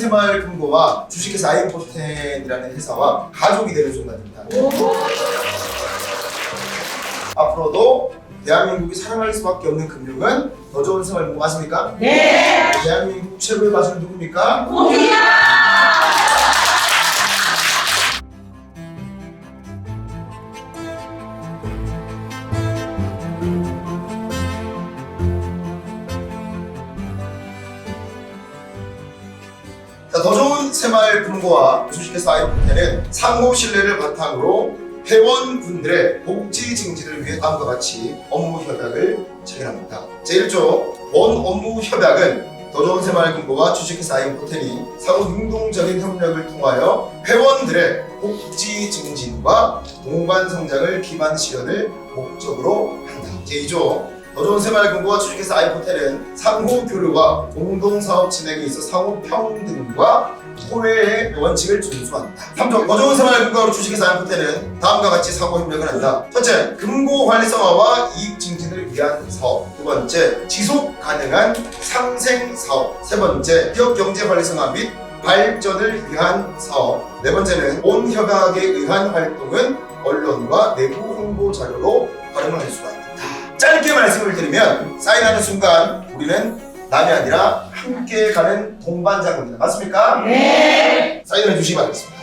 새마을 금고와 주식회사 아이포텐이라는 회사와 가족이 되는 순간입니다. 앞으로도 대한민국이 사랑할 수밖에 없는 금융은 더 좋은 생활 맞습니까? 네. 대한민국 최고의 가수는 누굽니까? 자, 더 좋은 새마을 금고와 주식회사 아이포텐은 상호 신뢰를 바탕으로 회원분들의 복지 증진을 위해 다음과 같이 업무 협약을 체결합니다. 제1조 본 업무 협약은 더 좋은 새마을 금고와 주식회사 아이포텐이 상호 능동적인 협력을 통하여 회원들의 복지 증진과 동반 성장을 기반 실현을 목적으로 한다. 제2조 더 좋은 새마을 금고와 주식회사 아이포텐은 상호 교류와 공동 사업 진행에 있어 상호 평등과 소외의 원칙을 준수한다. 3조 더 좋은 생활 금고로 주식회사 아이포텐은 다음과 같이 상호 협력을 한다. 첫째, 금고 관리성화와 이익 증진을 위한 사업. 두 번째, 지속 가능한 상생 사업. 세 번째, 기업 경제 관리성화 및 발전을 위한 사업. 네 번째는 본 협약에 의한 활동은 언론과 내부 홍보 자료로 활용을 할 수가 있다. 짧게 말씀을 드리면 사인하는 순간 우리는 남이 아니라 함께 가는 동반자입니다. 맞습니까? 네. 사인을 해주시기 바라겠습니다.